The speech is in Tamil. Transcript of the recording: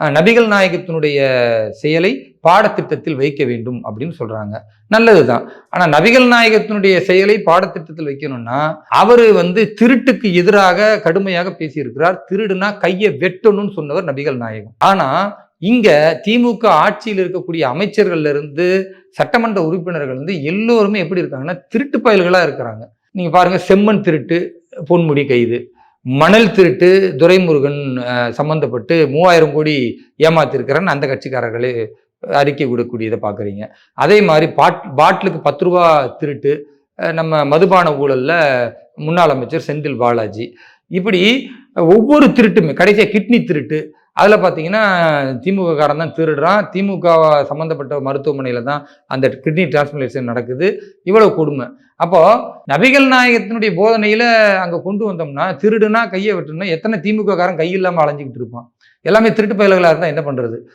நபிகள் நாயகத்தினுடைய செயலை பாடத்திட்டத்தில் வைக்க வேண்டும் அப்படின்னு சொல்றாங்க. நல்லதுதான். ஆனா நபிகள் நாயகத்தினுடைய செயலை பாடத்திட்டத்தில் வைக்கணும்னா அவரு வந்து திருட்டுக்கு எதிராக கடுமையாக பேசியிருக்கிறார். திருடுனா கையை வெட்டணும்னு சொன்னவர் நபிகள் நாயகம். ஆனா இங்க திமுக ஆட்சியில் இருக்கக்கூடிய அமைச்சர்கள்ல இருந்து சட்டமன்ற உறுப்பினர்கள் வந்து எல்லோருமே எப்படி இருக்காங்கன்னா திருட்டு பயல்களா இருக்கிறாங்க. நீங்க பாருங்க செம்மண் திருட்டு பொன்முடி கைது. மணல் திருட்டு துரைமுருகன் சம்மந்தப்பட்டு மூவாயிரம் கோடி ஏமாத்திருக்கிறேன்னு அந்த கட்சிக்காரர்களே அறிக்கை விடக்கூடியதை பார்க்குறீங்க. அதே மாதிரி பாட் பாட்டிலுக்கு பத்து ரூபா திருட்டு நம்ம மதுபான ஊழலில் முன்னாள் அமைச்சர் செந்தில் பாலாஜி. இப்படி ஒவ்வொரு திருட்டுமே கடைசியாக கிட்னி திருட்டு அதில் பார்த்தீங்கன்னா திமுக காரன் தான் திருடுறான். திமுக சம்மந்தப்பட்ட மருத்துவமனையில் தான் அந்த கிட்னி டிரான்ஸ்பிளேஷன் நடக்குது. இவ்வளோ கொடுமை. அப்போது நபிகள் நாயகத்தினுடைய போதனையில் அங்கே கொண்டு வந்தோம்னா திருடுனா கையை வெட்டணும்னா எத்தனை திமுக காரன் கை இல்லாமல் அலைஞ்சிக்கிட்டு இருப்பான். எல்லாமே திருட்டு பயல்களாக இருந்தால் என்ன பண்ணுறது